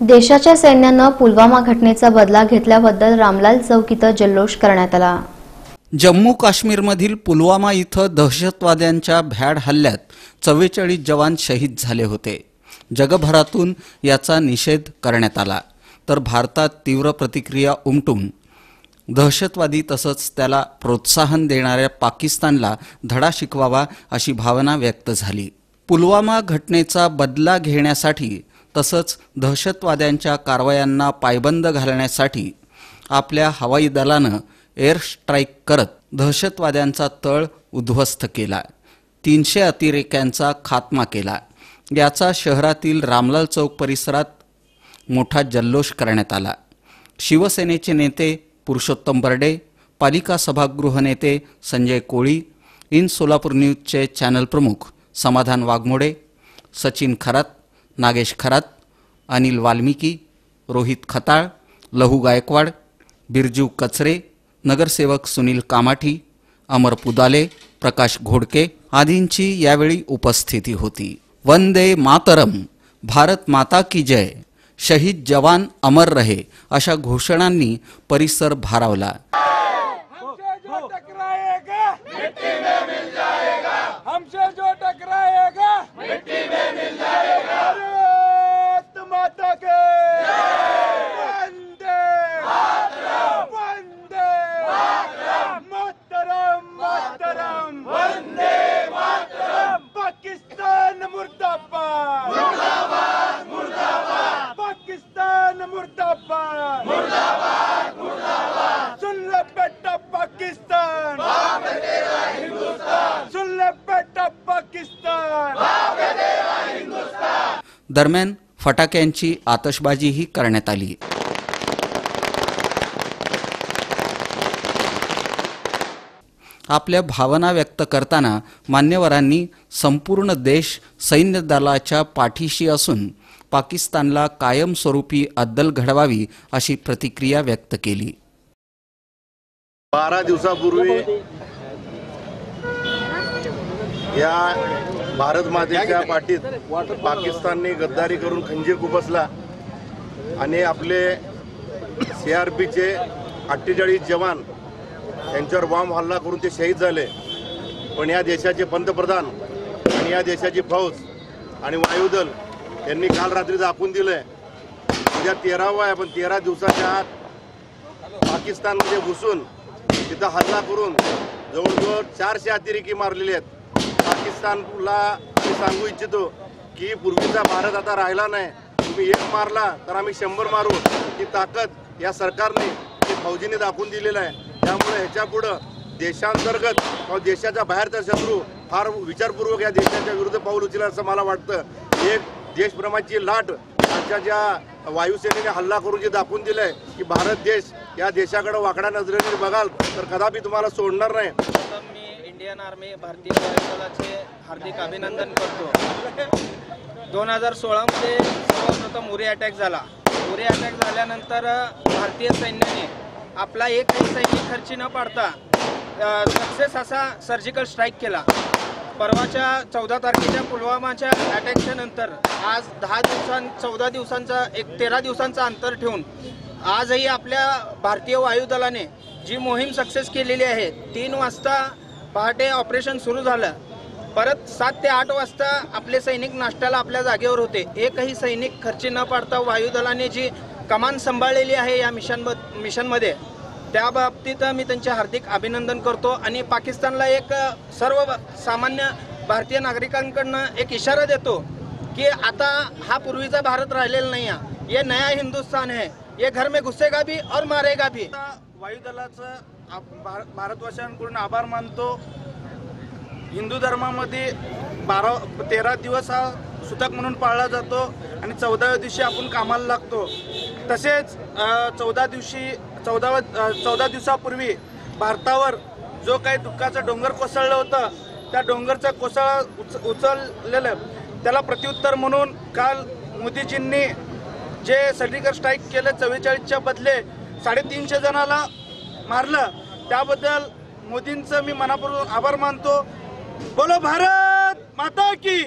देशाच्या सैन्यानं पुलवामा घटनेचा बदला घेतल्याबद्दल रामलाल चौक इथं जल्लोष करण्यात आला. जम्मू काश्मीरमधील पुलवामा इथं दहशतवाद्यांच्या भ्याड हल्ल्यात चव्वेचाळीस जवान शहीद झाले होते. जगभरातून याचा निषेध करण्यात आला. तर भारतात तीव्र प्रतिक्रिया उमटून दहशतवादी तसंच त्याला प्रोत्साहन देणाऱ्या पाकिस्तानला धडा शिकवावा अशी भावना व्यक्त झाली. पुलवामा घटनेचा बदला घेण्यासाठी तसंच दहशतवाद्यांच्या कारवायांना पायबंद घालण्यासाठी आपल्या हवाई दलानं एअर स्ट्राईक करत दहशतवाद्यांचा तळ उद्ध्वस्त केला तीनशे अतिरेक्यांचा खात्मा केला याचा शहरातील रामलाल चौक परिसरात मोठा जल्लोष करण्यात आला. शिवसेनेचे नेते पुरुषोत्तम बर्डे पालिका सभागृह नेते संजय कोळी इन सोलापूर न्यूजचे चॅनल प्रमुख समाधान वाघमोडे सचिन खरात नागेश खरात अनिल वाल्मिकी रोहित खताळ लहू गायकवाड बिरजू कचरे नगरसेवक सुनील कामाठी अमर पुदाले प्रकाश घोडके आदींची यावेळी उपस्थिती होती. वंदे मातरम भारत माता की जय शहीद जवान अमर रहे अशा घोषणांनी परिसर भारावला हमसे जो टकराएगा मिट्टी में मिल जाएगा हमसे जो टकराएगा मिट्टी में मिल जाएगा भारत माता के वंदे वंदे मातरम मातरम वंदे मातरम पाकिस्तान मुर्दाबाद मुर्दाबाद मुर्दाबाद पाकिस्तान मुर्दाबाद सुन ले बेटा पाकिस्तान सुन ले बेटा पाकिस्तान दरम्यान फटाक्यांची आतषबाजीही करण्यात आली. आपल्या भावना व्यक्त करताना मान्यवरांनी संपूर्ण देश सैन्य दलाच्या पाठीशी असून पाकिस्तानला कायमस्वरूपी अद्दल घडवावी अशी प्रतिक्रिया व्यक्त केली. बारा दिवसापूर्वी या भारत मातेच्या पाठीत पाकिस्तानने गद्दारी करून खंजीर खुपसला आणि आपले सी आर पीचे अठ्ठेचाळीस जवान यांच्यावर बॉम्ब हल्ला करून ते शहीद झाले. पण या देशाचे पंतप्रधान आणि या देशाची फौज आणि वायुदल यांनी काल रात्री दाखवून दिलंय. उद्या तेरावा आहे पण तेरा दिवसाच्या आत पाकिस्तानमध्ये घुसून तिथं हल्ला करून जवळजवळ चारशे अतिरेकी मारलेले आहेत. पाकिस्तानला मी सांगू इच्छितो की पूर्वीचा भारत आता राहिला नाही. तुम्ही एक मारला तर आम्ही शंभर मारू. ही ताकद या सरकारने फौजीने दाखवून दिलेलं आहे. त्यामुळे ह्याच्या पुढं देशांतर्गत किंवा देशाच्या बाहेरचा शत्रू फार विचारपूर्वक या देशाच्या विरुद्ध पाऊल उचल असं मला वाटतं. एक देशभ्रमाची लाट आजच्या ज्या वायुसेनेने हल्ला करून जे दाखवून दिलंय की भारत देश या देशाकडे वाकड्या नजरेने बघाल तर कदापि तुम्हाला सोडणार नाही. इंडियन आर्मी भारतीय वायुदलाचे हार्दिक अभिनंदन करतो. दोन हजार सोळामध्ये सर्वप्रथम उरी अटॅक झाला. उरी अटॅक झाल्यानंतर भारतीय सैन्याने आपला एकही सैनिक खर्ची न पाडता सक्सेस असा सर्जिकल स्ट्राईक केला. परवाच्या चौदा तारखेच्या पुलवामाच्या अटॅकच्या नंतर आज दहा दिवसां चौदा दिवसांचा एक तेरा दिवसांचा अंतर ठेवून आजही आपल्या भारतीय वायुदलाने जी मोहीम सक्सेस केलेली आहे तीन वाजता पहाटे ऑपरेशन सुरू झालं. परत सात ते आठ वाजता आपले सैनिक नाश्त्याला आपल्या जागेवर होते. एकही सैनिक खर्ची न पाडता वायुदलाने जी कमान सांभाळलेली आहे या मिशन मिशनमध्ये त्या बाबतीत मी त्यांचे हार्दिक अभिनंदन करतो. आणि पाकिस्तानला एक सर्व सामान्य भारतीय नागरिकांकडनं एक इशारा देतो की आता हा पूर्वीचा भारत राहिलेला नाही आहे ये नया हिंदुस्तान है ये घर में घुसेगा भी और मारेगा भी. वायुदलाचं भारतवासियांकडून आभार मानतो. हिंदू धर्मामध्ये बारा तेरा दिवस हा सुतक म्हणून पाळला जातो आणि चौदाव्या दिवशी आपण कामाला लागतो. तसेच चौदा दिवशी चौदाव्या चौदा दिवसापूर्वी भारतावर जो काही दुःखाचं डोंगर कोसळलं होतं त्या डोंगरचा कोसळ उच उचललेलं त्याला प्रत्युत्तर म्हणून काल मोदीजींनी जे सर्जिकल स्ट्राईक केलं चव्वेचाळीसच्या बदले साडेतीनशे जणाला मारलं. त्याबद्दल मोदींचं मी मनापूर्वक आभार मानतो. बोलो भारत माता की